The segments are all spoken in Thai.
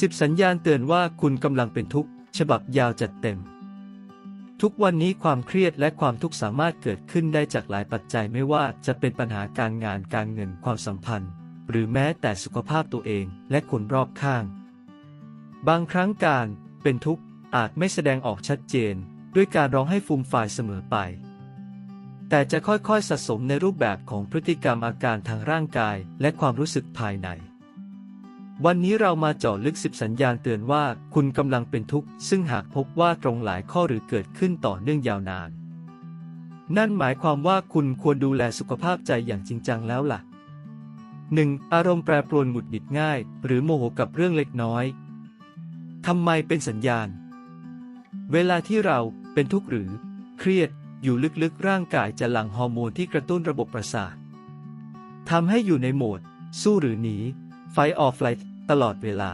สิบสัญญาณเตือนว่าคุณกำลังเป็นทุกข์ ฉบับยาวจัดเต็ม ทุกวันนี้ความเครียดและความทุกข์สามารถเกิดขึ้นได้จากหลายปัจจัยไม่ว่าจะเป็นปัญหาการงานการเงินความสัมพันธ์ หรือแม้แต่สุขภาพตัวเองและคนรอบข้าง บางครั้งการเป็นทุกข์อาจไม่แสดงออกชัดเจน ด้วยการร้องให้ฟูมฟายเสมอไป แต่จะค่อยๆสะสมในรูปแบบของพฤติกรรมอาการทางร่างกายและความรู้สึกภายใน วันนี้เรามาเจาะลึกสิบสัญญาณเตือนว่าคุณกำลังเป็นทุกข์ ซึ่งหากพบว่าตรงหลายข้อหรือเกิดขึ้นต่อเนื่องยาวนาน นั่นหมายความว่าคุณควรดูแลสุขภาพใจอย่างจริงจังแล้วล่ะ 1. อารมณ์แปรปรวนหงุดหงิดง่าย หรือโมโหกับเรื่องเล็กน้อยทำไมเป็นสัญญาณ เวลาที่เราเป็นทุกข์หรือ เครียดอยู่ลึกๆร่างกายจะหลั่งฮอร์โมนที่กระตุ้นระบบประสาททำให้อยู่ในโหมด สู้หรือหนีไฟออฟไลท์ ตลอดเวลา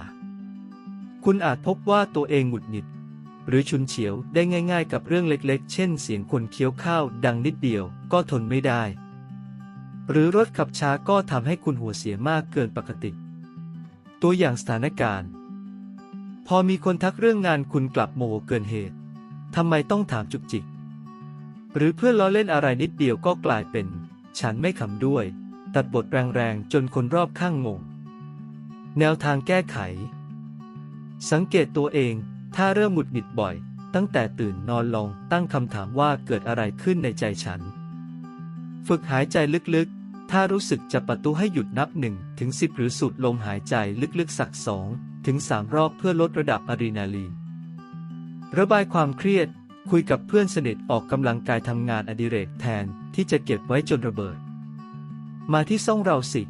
คุณอาจพบว่าตัวเองหงุดหงิด หรือชุนเฉียวได้ง่ายๆ กับเรื่องเล็กๆ เช่น เสียงคนเคี้ยวข้าวดังนิดเดียวก็ทนไม่ได้ หรือรถขับช้าก็ทำให้คุณหัวเสียมากเกินปกติ ตัวอย่างสถานการณ์ พอมีคนทักเรื่องงานคุณกลับโมโหเกินเหตุทำไมต้องถามจุกจิก หรือเพื่อนล้อเล่นอะไรนิดเดียวก็กลายเป็น ฉันไม่ขำด้วย ตัดบทแรงๆ จนคนรอบข้างงง แนวทางแก้ไข สังเกตตัวเอง ถ้าเริ่มหงุดหงิดบ่อย ตั้งแต่ตื่นนอนลองตั้งคำถามว่าเกิดอะไรขึ้นในใจฉัน ฝึกหายใจลึกๆ ถ้ารู้สึกจะประตูให้หยุดนับหนึ่งถึงสิบหรือสูดลมหายใจลึกๆ สักสองถึงสามรอบเพื่อลดระดับอะดรีนาลีน ระบายความเครียด คุยกับเพื่อนสนิทออกกำลังกายทำงานอดิเรกแทนที่จะเก็บไว้จนระเบิด มาที่ซ่องเราสิ